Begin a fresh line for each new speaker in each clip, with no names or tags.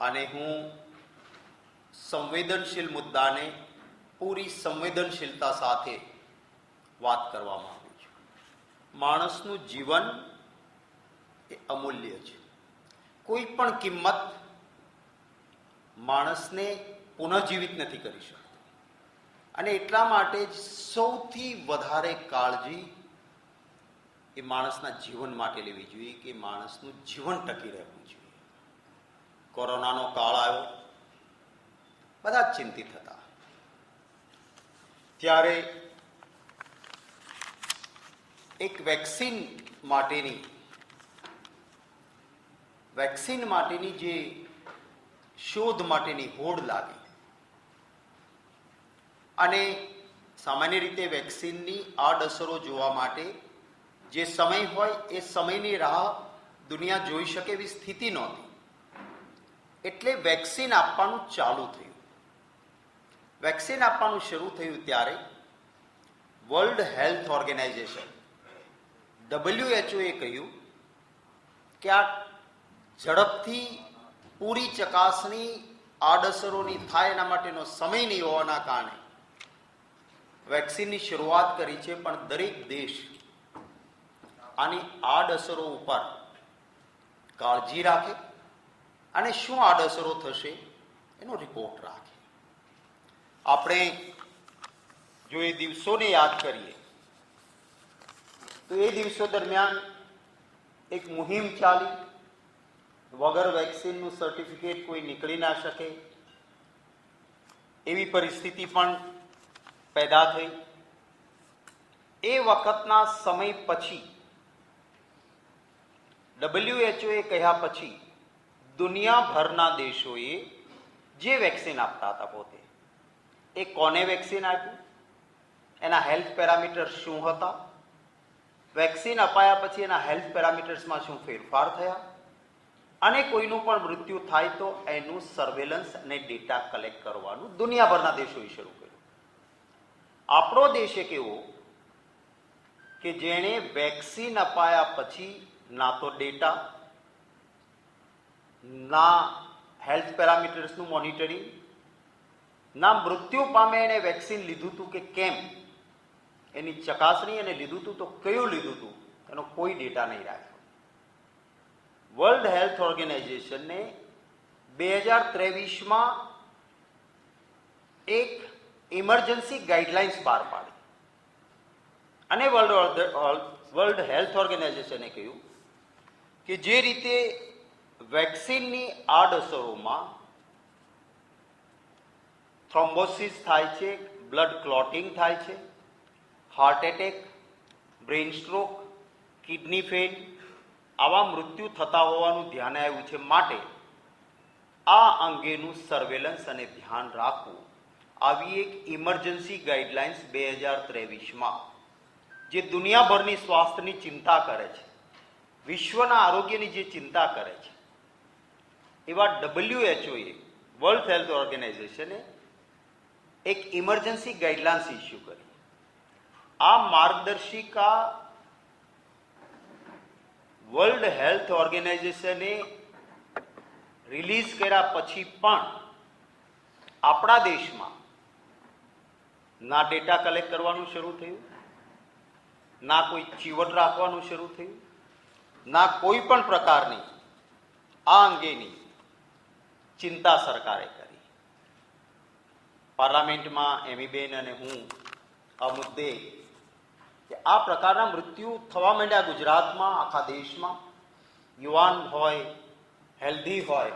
અને હું સંવેદનશીલ મુદ્દાને પૂરી સંવેદનશીલતા સાથે વાત કરવા માંગુ છું. માણસનું જીવન એ અમૂલ્ય છે. કોઈ પણ કિંમત માણસને પુનઃજીવિત નથી કરી શકતી. અને એટલા માટે જ સૌથી વધારે કાળજી એ માણસના જીવન માટે લેવી જોઈએ કે માણસનું જીવન ટકી રહેવું જોઈએ. કોરોનાનો કાળ આવ્યો. બધા ચિંતિત હતા. ત્યારે એક વેક્સિન માટેની વેક્સિન માટેની જે શોધ માટેની હોડ લાગી. અને સામાન્ય રીતે વેક્સિનની આડઅસરો જોવા માટે જે સમય હોય એ સમયની રાહ દુનિયા જોઈ શકે એવી સ્થિતિ નહોતી. એટલે વેક્સિન આપવાનું ચાલુ થયું. વેક્સિન આપવાનું શરૂ થયું ત્યારે વર્લ્ડ હેલ્થ ઓર્ગેનાઇઝેશન ડબલ્યુએચઓએ કહ્યું કે આ ઝડપથી પૂરી ચકાસણી આડઅસરોની થાય એના માટેનો સમય નહીં હોવાના કારણે વેક્સિનની શરૂઆત કરી છે, પણ દરેક દેશ આની આડઅસરો ઉપર કાળજી રાખે. અને શું આડઅસરો થશે એનો રિપોર્ટ રાખે. આપણે જો એ દિવસોને યાદ કરીએ, તો એ દિવસો દરમિયાન એક મુહિમ ચાલી. વગર વેક્સિનનું સર્ટિફિકેટ કોઈ નીકળી ના શકે. એવી પરિસ્થિતિ પણ પેદા થઈ. એ વખતના સમય પછી ડબલ્યુએચઓએ કહ્યા પછી દુનિયાભરના દેશોએ જે વેક્સિન આપતા હતા પોતે, એ કોને વેક્સિન આપ્યું? એના હેલ્થ પેરામીટર્સ શું હતા? વેક્સિન અપાયા પછી એના હેલ્થ પેરામીટર્સમાં શું ફેરફાર થયા? અને કોઈનું પણ મૃત્યુ થાય તો એનું સર્વેલન્સ અને ડેટા કલેક્ટ કરવાનું દુનિયાભરના દેશોએ શરૂ કર્યું. આપણો દેશ એક એવો કે જેણે વેક્સિન અપાયા પછી ના તો ડેટા ના હેલ્થ પેરામીટર્સનું મોનિટરિંગ ના મૃત્યુ પામે એને વેક્સિન લીધું હતું કે કેમ, એની ચકાસણી એને લીધું હતું તો કયું લીધું હતું એનો કોઈ ડેટા નહીં રાખ્યો. વર્લ્ડ હેલ્થ ઓર્ગેનાઇઝેશનને બે હજાર ત્રેવીસમાં એક ઇમરજન્સી ગાઈડલાઇન્સ બહાર પાડી. અને વર્લ્ડ વર્લ્ડ હેલ્થ ઓર્ગેનાઇઝેશને કહ્યું કે જે રીતે વેક્સિનની આડઅસરોમાં થ્રોમ્બોસિસ થાય છે, બ્લડ ક્લોટિંગ થાય છે heart attack brain stroke, kidney fail આવા મૃત્યુ થતા હોવાનું ધ્યાન આવ્યું છે માટે આ અંગેનું સર્વેલન્સ અને ધ્યાન રાખવું. આવી એક ઇમરજન્સી ગાઈડલાઇન્સ બે હજાર ત્રેવીસમાં, જે દુનિયાભરની સ્વાસ્થ્યની ચિંતા કરે છે, વિશ્વના આરોગ્યની જે ચિંતા કરે છે. એવા ડબલ્યુએચઓએ વર્લ્ડ હેલ્થ ઓર્ગેનાઇઝેશને એક ઇમરજન્સી ગાઈડલાઇન્સ ઇસ્યુ કરી. આ માર્ગદર્શિકા વર્લ્ડ હેલ્થ ઓર્ગેનાઇઝેશને રિલીઝ કર્યા પછી પણ આપણા દેશમાં ના ડેટા કલેક્ટ કરવાનું શરૂ થયું, ના કોઈ ચીવટ રાખવાનું શરૂ થયું, ના કોઈ પણ પ્રકારની આ અંગેની ચિંતા સરકારે કરી. પાર્લામેન્ટમાં એમીબેન અને હું આ મુદ્દે કે આ પ્રકારના મૃત્યુ થવા માંડ્યા ગુજરાતમાં, આખા દેશમાં. યુવાન હોય, હેલ્ધી હોય,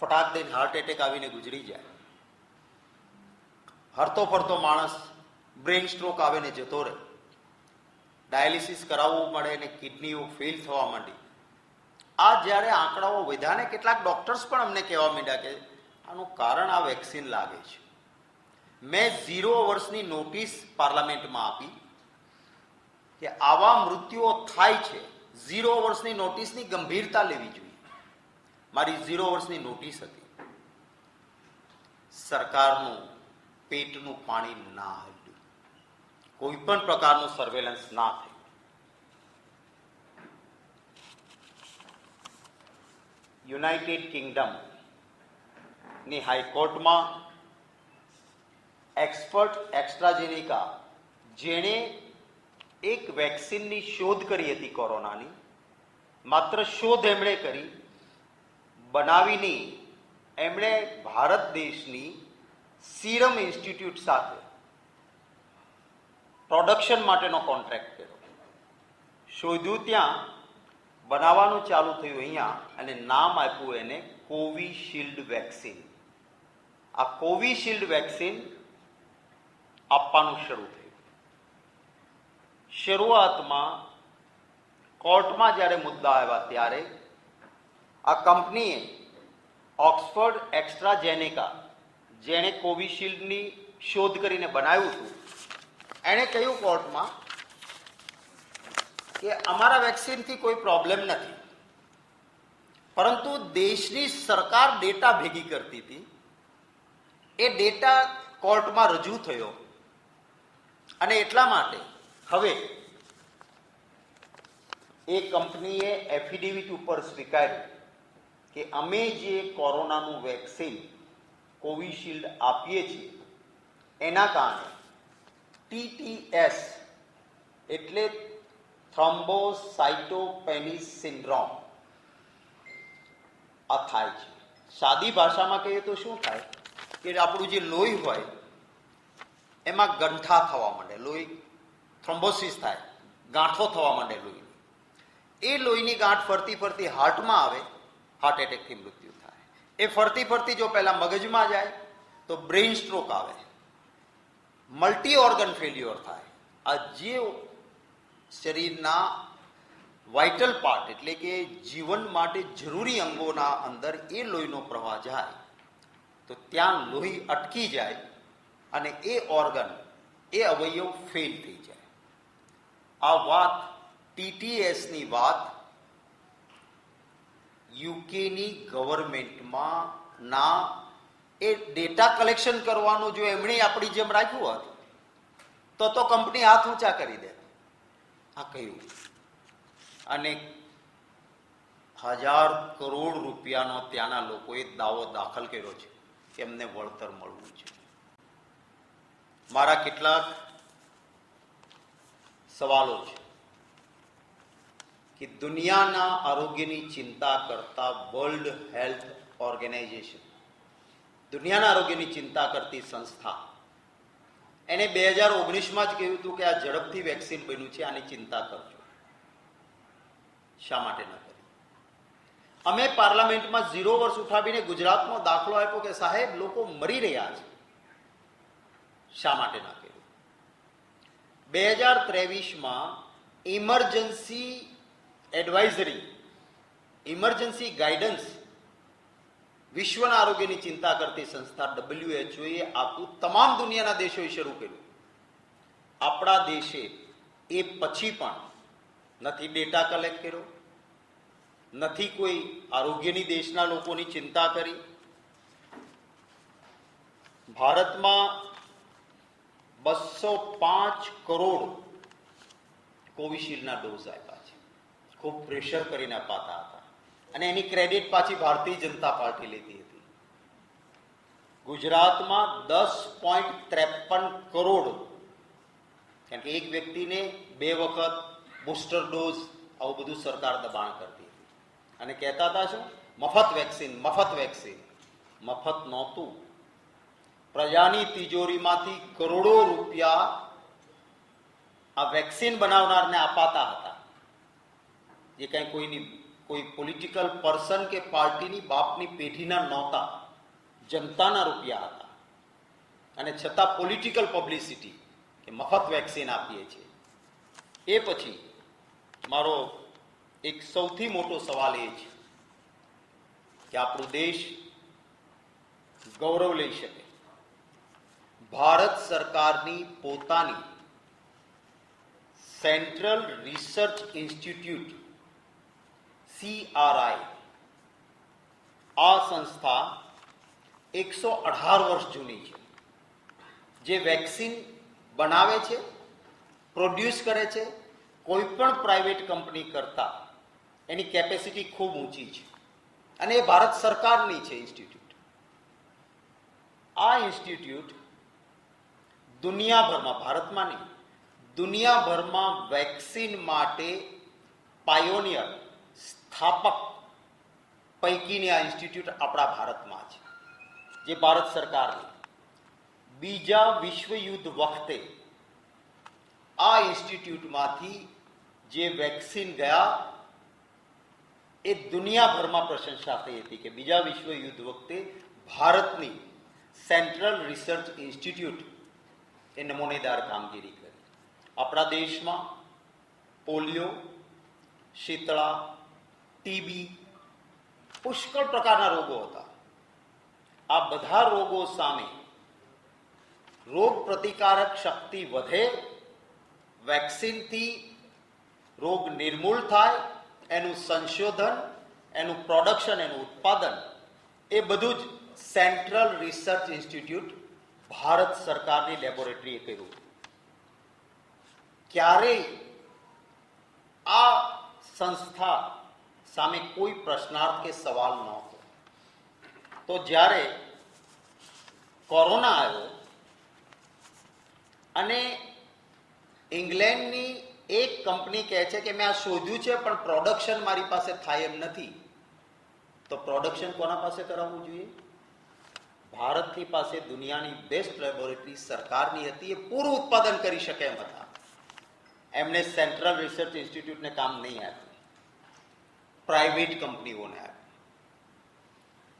ફટાક દઈને હાર્ટ એટેક આવીને ગુજરી જાય. હરતો ફરતો માણસ બ્રેઇન સ્ટ્રોક આવે ને જતો રહે. ડાયાલિસિસ કરાવવું મળે અને કિડનીઓ ફેલ થવા માંડી. આ જ્યારે આંકડાઓ વધ્યા ને કેટલાક ડોક્ટર્સ પણ અમને કહેવા માંડ્યા કે આનું કારણ આ વેક્સિન લાગે છે. મેં ઝીરો વર્ષની નોટિસ પાર્લામેન્ટમાં આપી કે આવા મૃત્યુઓ થાય છે. ઝીરો વર્ષની નોટિસની ગંભીરતા લેવી જોઈએ. મારી ઝીરો વર્ષની નોટિસ હતી. સરકારનું પેટનું પાણી ના હલ્યું કોઈ પણ પ્રકારનું સર્વેલન્સ ના થયું. યુનાઇટેડ કિંગડમની હાઈકોર્ટમાં એક્સપર્ટ એક્સ્ટ્રાજેનિકા જેણે એક વેક્સિનની શોધ કરી હતી કોરોનાની, માત્ર શોધ એમણે કરી, બનાવીની એમણે ભારત દેશની સીરમ ઇન્સ્ટિટ્યૂટ સાથે પ્રોડક્શન માટેનો કોન્ટ્રાક્ટ કર્યો. શોધ્યું ત્યાં બનાવવાનું ચાલુ થયું અહીંયા અને નામ આપ્યું એને કોવિશિલ્ડ વેક્સિન. આ કોવિશિલ્ડ વેક્સિન આપવાનું શરૂ થયું. શરૂઆતમાં કોર્ટમાં જ્યારે મુદ્દા આવ્યા ત્યારે આ કંપનીએ ઓક્સફર્ડ એક્સ્ટ્રાજેનેકા જેણે કોવિશિલ્ડની શોધ કરીને બનાવ્યું હતું, એણે કહ્યું કોર્ટમાં કે અમારા વેક્સિનથી કોઈ પ્રોબ્લેમ નથી. પરંતુ દેશની સરકાર ડેટા ભેગી કરતી હતી. એ ડેટા કોર્ટમાં રજૂ થયો. અને એટલા માટે હવે એ કંપનીએ એફિડેવિટ ઉપર સ્વીકાર્યું કે અમે જે કોરોનાનું વેક્સિન કોવિશિલ્ડ આપીએ છીએ, એના કારણે ટીટીએસ એટલે થ્રોમ્બોસાઇટોપેનિસ સિન્ડ્રોમ આ થાય છે. સાદી ભાષામાં કહીએ તો શું થાય? કે આપણું જે લોહી હોય, એમાં ગંઠા થવા માંડે લોહી. થ્રોમ્બોસિસ થાય, ગાંઠો થવા માંડે લોહી. એ લોહીની ગાંઠ ફરતી ફરતી હાર્ટમાં આવે હાર્ટ એટેકથી મૃત્યુ થાય. એ ફરતી ફરતી જો પહેલાં મગજમાં જાય, તો બ્રેઇન સ્ટ્રોક આવે. મલ્ટી ઓર્ગન ફેલ્યુઅર થાય. આ જે શરીરના વાઇટલ પાર્ટ એટલે કે જીવન માટે જરૂરી અંગોના અંદર એ લોહીનો પ્રવાહ જાય. તો ત્યાં લોહી અટકી જાય અને એ ઓર્ગન એ અવયવ ફેલ થઈ જાય. આ વાત ટીટીએસની વાત યુકેની ગવર્મેન્ટમાં ના એ ડેટા કલેક્શન કરવાનું જો એમણે આપણી જેમ રાખ્યું હોત, તો તો કંપની હાથ ઊંચા કરી દે આ કહ્યું. અને હજાર કરોડ રૂપિયાનો ત્યાંના લોકોએ દાવો દાખલ કર્યો છે. એમને વળતર મળવું છે. મારા કેટલાક સવાલો છે કે દુનિયાના આરોગ્યની ચિંતા કરતા વર્લ્ડ હેલ્થ ઓર્ગેનાઇઝેશન, દુનિયાના આરોગ્યની ચિંતા કરતી સંસ્થા એને બે હજાર ઓગણીસમાં જ કહ્યું હતું કે આ ઝડપથી વેક્સિન બન્યું છે, આની ચિંતા કરજો. શા માટે ન કરી? અમે પાર્લામેન્ટમાં ઝીરો વર્ષ ઉઠાવીને ગુજરાતનો દાખલો આપ્યો કે સાહેબ, લોકો મરી રહ્યા છે. શા માટે ન કર્યું? બે હજાર ત્રેવીસમાં ઇમરજન્સી એડવાઇઝરી, ઇમરજન્સી ગાઈડન્સ વિશ્વના આરોગ્યની ચિંતા કરતી સંસ્થા WHO એ આપ્યું તમામ દુનિયાના દેશોએ શરૂ કર્યું. આપણા દેશે એ પછી પણ નથી ડેટા કલેક્ટ કર્યો, નથી કોઈ આરોગ્યની દેશના લોકોની ચિંતા કરી. ભારતમાં બસો પાંચ કરોડ કોવિશિલ્ડના ડોઝ આપ્યા છે. ખૂબ પ્રેશર કરીને અપાતા હતા. અને એની ક્રેડિટ પાછી ભારતીય જનતા પાર્ટી લેતી હતી. ગુજરાતમાં દસ પોઈન્ટ ત્રેપન કરોડ, કારણ કે એક વ્યક્તિને બે વખત બુસ્ટર ડોઝ આવું બધું સરકાર દબાણ કરતી હતી. અને કહેતા હતા શું? મફત વેક્સિન મફત વેક્સિન. મફત નહોતું. પ્રજાની તિજોરીમાંથી કરોડો રૂપિયા આ વેક્સિન બનાવનારને અપાતા હતા. જે કંઈ કોઈની કોઈ પોલિટિકલ પર્સન કે પાર્ટીની બાપની પેઢીના નહોતા. જનતાના રૂપિયા હતા. અને છતાં પોલિટિકલ પબ્લિસિટી કે મફત વેક્સિન આપીએ છીએ. એ પછી મારો એક સૌથી મોટો સવાલ એ છે કે આપણો દેશ ગૌરવ લઈ શકે. ભારત સરકારની પોતાની સેન્ટ્રલ રિસર્ચ ઇન્સ્ટિટ્યૂટ સીઆરઆઈ આ સંસ્થા એકસો અઢાર વર્ષ જૂની છે. જે વેક્સિન બનાવે છે, પ્રોડ્યુસ કરે છે કોઈ પણ પ્રાઇવેટ કંપની કરતા એની કેપેસિટી ખૂબ ઊંચી છે. અને એ ભારત સરકારની છે ઇન્સ્ટિટ્યૂટ. આ ઇન્સ્ટિટ્યૂટ દુનિયાભરમાં, ભારતમાં નહીં, દુનિયાભરમાં વેક્સિન માટે પાયોનિયર સ્થાપક પૈકીની આ ઇન્સ્ટિટ્યૂટ આપણા ભારતમાં છે. જે ભારત સરકારની બીજા વિશ્વયુદ્ધ વખતે આ ઇન્સ્ટિટ્યૂટમાંથી જે વેક્સિન ગયા, એ દુનિયાભરમાં પ્રશંસા થઈ હતી કે બીજા વિશ્વયુદ્ધ વખતે ભારતની સેન્ટ્રલ રિસર્ચ ઇન્સ્ટિટ્યૂટ એ નમૂનેદાર કામગીરી કરી. આપણા દેશમાં પોલિયો, શીતળા ટીબી પુષ્કળ પ્રકારના રોગો હતા આ બધા રોગો સામે રોગ પ્રતિકારક શક્તિ વધે વેક્સિનથી રોગ નિર્મૂળ થાય એનું સંશોધન એનું પ્રોડક્શન એનું ઉત્પાદન એ બધું જ સેન્ટ્રલ રિસર્ચ ઇન્સ્ટિટ્યૂટ ભારત સરકારની લેબોરેટરીએ કર્યું ક્યારેય આ સંસ્થા સામે કોઈ પ્રશ્નાર્થ કે સવાલ નહોતો તો જ્યારે કોરોના આવ્યો અને ઇંગ્લેન્ડની એક કંપની કહે છે કે, મેં આ શોધ્યું છે, પણ પ્રોડક્શન મારી પાસે થાય એમ નથી. તો પ્રોડક્શન કોના પાસે કરાવવું જોઈએ? ભારતની પાસે દુનિયાની બેસ્ટ લેબોરેટરી સરકારની હતી, એ પૂરું ઉત્પાદન કરી શકે એમ હતા. એમને સેન્ટ્રલ રિસર્ચ ઇન્સ્ટિટ્યૂટને કામ નહીં આપ્યું પ્રાઇવેટ કંપનીઓને આપ્યું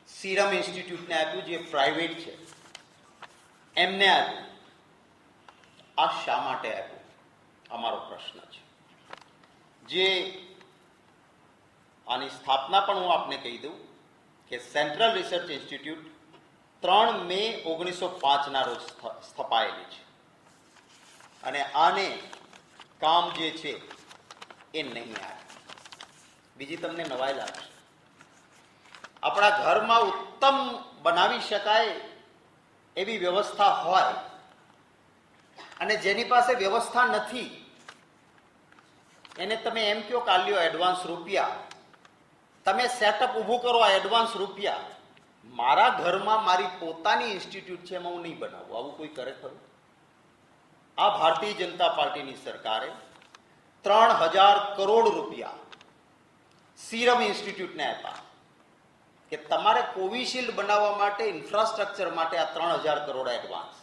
સિરમ ઇન્સ્ટિટ્યૂટને આપ્યું જે પ્રાઇવેટ છે. એમને આપ્યું. આ શા માટે આપ્યું? અમારો પ્રશ્ન છે. જે આની સ્થાપના પણ હું આપને કહી દઉં કે સેન્ટ્રલ રિસર્ચ ઇન્સ્ટિટ્યૂટ ત્રણ મે ઓગણીસો પાંચના રોજ સ્થપાયેલી છે. અને આને કામ જે છે એ નહીં આવે. બીજી તમને નવાઈ લાગશે. આપણા ઘરમાં ઉત્તમ બનાવી શકાય એવી વ્યવસ્થા હોય અને જેની પાસે વ્યવસ્થા નથી, એને તમે એમ કયો કાલ્યો લ્યો એડવાન્સ રૂપિયા. તમે સેટઅપ ઊભું કરો આ એડવાન્સ રૂપિયા. મારા ઘરમાં મારી પોતાની ઇન્સ્ટિટ્યૂટ છે એમાં હું નહીં બનાવું. આવું કોઈ કરે ખરું? આ ભારતીય જનતા પાર્ટીની સરકારે ત્રણ હજાર કરોડ રૂપિયા સીરમ ઇન્સ્ટિટ્યૂટને આપ્યા કે તમારે કોવિશિલ્ડ બનાવવા માટે ઇન્ફ્રાસ્ટ્રક્ચર માટે આ ત્રણ હજાર કરોડ એડવાન્સ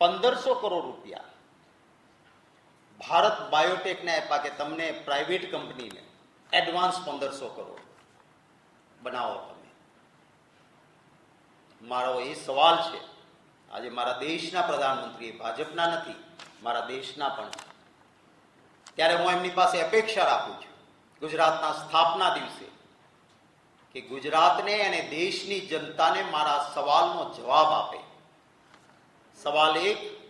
પંદરસો કરોડ રૂપિયા. ભારત બાયોટેકને આપ્યા કે તમને પ્રાઇવેટ કંપનીને એડવાન્સ પંદરસો કરોડ. બનાવો તમે. મારો એ સવાલ છે, આજે મારા દેશના પ્રધાનમંત્રી ભાજપના નથી, મારા દેશના પણ ત્યારે હું એમની પાસે અપેક્ષા રાખું છું. ગુજરાતના સ્થાપના દિવસે કે ગુજરાતને અને દેશની જનતાને મારા સવાલનો જવાબ આપે. સવાલ એક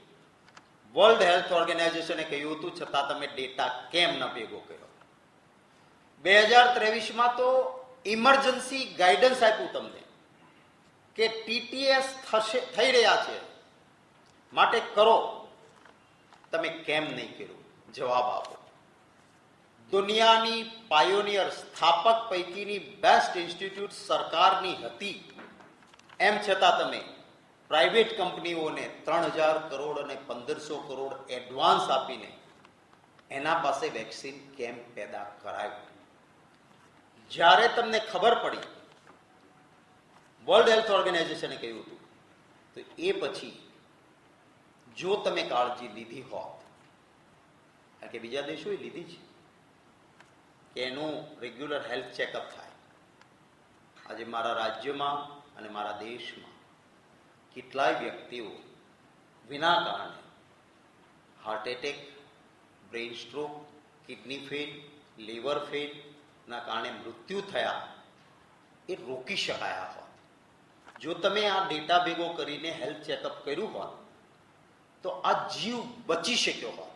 વર્લ્ડ હેલ્થ ઓર્ગેનાઇઝેશને કહ્યું હતું, છતાં તમે ડેટા કેમ ન ભેગો કર્યો? બે હજાર ત્રેવીસમાં તો ઇમરજન્સી ગાઈડન્સ આપ્યું તમને કે ટીટીએસ થશે, થઈ રહ્યા છે. માટે કરો. તમે કેમ નહીં કર્યું? જવાબ આપો. દુનિયાની પાયોનિયર સ્થાપક પૈકીની બેસ્ટ ઇન્સ્ટિટ્યૂટ સરકારની હતી. એમ છતાં તમે પ્રાઇવેટ કંપનીઓને ત્રણ હજાર કરોડ અને પંદરસો કરોડ એડવાન્સ આપીને એના પાસે વેક્સિન કેમ પેદા કરાયું? જ્યારે તમને ખબર પડી વર્લ્ડ હેલ્થ ઓર્ગેનાઇઝેશને કહ્યું હતું, તો એ પછી જો તમે કાળજી લીધી હોત, કારણ કે બીજા દેશોએ લીધી છે કે એનું રેગ્યુલર હેલ્થ ચેકઅપ થાય. આજે મારા રાજ્યમાં અને મારા દેશમાં કેટલાય વ્યક્તિઓ વિના કારણે heart attack brain stroke kidney fail liver ફેલના કારણે મૃત્યુ થયા એ રોકી શકાયા હોત. જો તમે આ ડેટા ભેગો કરીને હેલ્થ ચેકઅપ કર્યું હોત, તો આ જીવ બચી શક્યો હોત.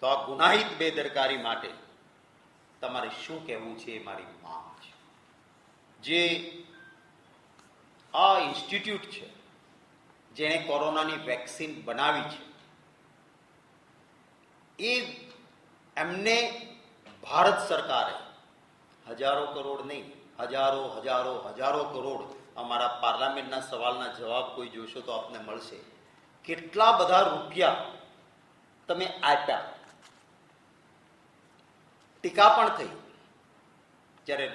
તો આ ગુનાહિત બેદરકારી માટે તમારે શું કહેવું છે એ મારી માંગ છે. જે આ ઇન્સ્ટિટ્યૂટ છે, જેણે કોરોનાની વેક્સિન બનાવી છે, એ એમને ભારત સરકારે હજારો કરોડ નહીં, હજારો હજારો હજારો કરોડ અમારા પાર્લામેન્ટના સવાલના જવાબ કોઈ જોશો તો આપને મળશે. કેટલા બધા રૂપિયા તમે આપ્યા? ટીકા પણ થઈ. જ્યારે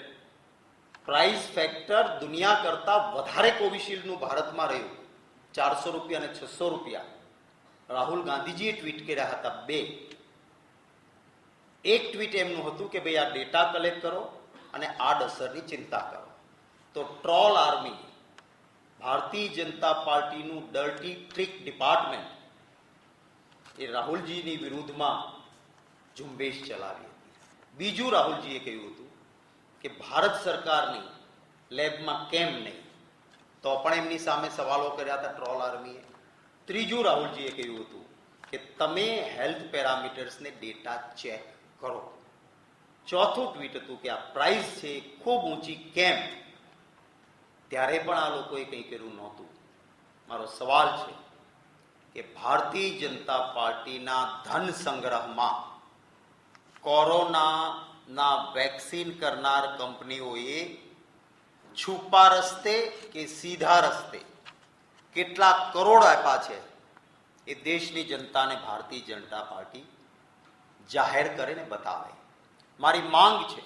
પ્રાઇસ ફેક્ટર દુનિયા કરતાં વધારે કોવિશિલ્ડનું ભારતમાં રહ્યું. ચારસો રૂપિયા અને છસો રૂપિયા. રાહુલ ગાંધીજીએ ટ્વીટ કર્યા હતા બે. એક ટ્વીટ એમનું હતું કે ભાઈ આ ડેટા કલેક્ટ કરો અને આડઅસરની ચિંતા કરો. તો ટ્રોલ આર્મી ભારતીય જનતા પાર્ટીનું ડર્ટી ટ્રીક ડિપાર્ટમેન્ટ એ રાહુલજીની વિરુદ્ધમાં ઝુંબેશ ચલાવી બીજું રાહુલજીએ કહ્યું હતું કે ભારત સરકારની લેબમાં કેમ નહીં? તો પણ એમની સામે સવાલો કર્યા હતા ટ્રોલ આર્મીએ. ત્રીજું રાહુલજીએ કહ્યું હતું કે તમે હેલ્થ પેરામીટર્સને ડેટા ચેક કરો. ચોથું ટ્વીટ હતું કે આ પ્રાઇસ છે ખૂબ ઊંચી કેમ? ત્યારે પણ આ લોકોએ કંઈ કર્યું નહોતું. મારો સવાલ છે કે ભારતીય જનતા પાર્ટીના ધન સંગ્રહમાં કોરોનાના વેક્સિન કરનાર કંપનીઓએ છુપા રસ્તે કે સીધા રસ્તે કેટલા કરોડ આપ્યા છે એ દેશની જનતાને ભારતીય જનતા પાર્ટી જાહેર કરીને બતાવે. મારી માંગ છે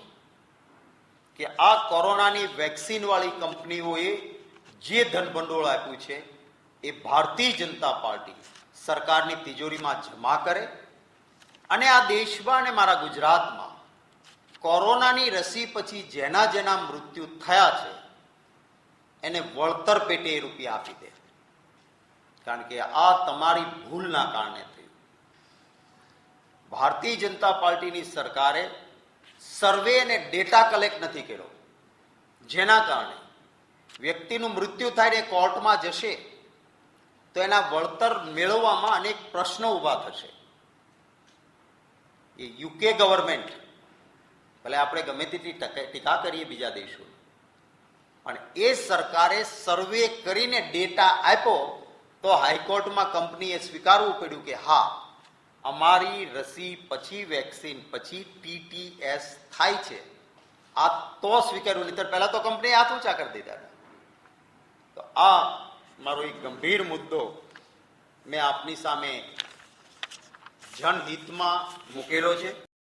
કે આ કોરોનાની વેક્સિનવાળી કંપનીઓએ જે ધન ભંડોળ આપ્યું છે એ ભારતીય જનતા પાર્ટી સરકારની તિજોરીમાં જમા કરે અને આ દેશમાં અને મારા ગુજરાતમાં કોરોનાની રસી પછી જેના જેના મૃત્યુ થયા છે, એને વળતર પેટે રૂપિયા આપી દે. કારણ કે આ તમારી ભૂલના કારણે થયું. ભારતીય જનતા પાર્ટીની સરકારે સર્વે અને ડેટા કલેક્ટ નથી કર્યો. જેના કારણે વ્યક્તિનું મૃત્યુ થાય ને કોર્ટમાં જશે, તો એના વળતર મેળવવામાં અનેક પ્રશ્નો ઊભા થશે. એ યુકે ગવર્મેન્ટ ભલે આપણે ગમે તેટલી ટકા- કરીએ બીજા દેશો પણ એ સરકારે સર્વે કરીને ડેટા આપ્યો તો હાઈકોર્ટમાં કંપનીએ સ્વીકારવું પડ્યું કે હા, અમારી રસી પછી વેક્સિન, પછી ટીટીએસ થાય છે આ તો સ્વીકાર્યું નહીં પહેલા તો કંપનીએ હાથ ઊંચા કરી દીધા. તો આ મારો એક ગંભીર મુદ્દો મેં આપની સામે જનહિતમાં મૂકેલો છે.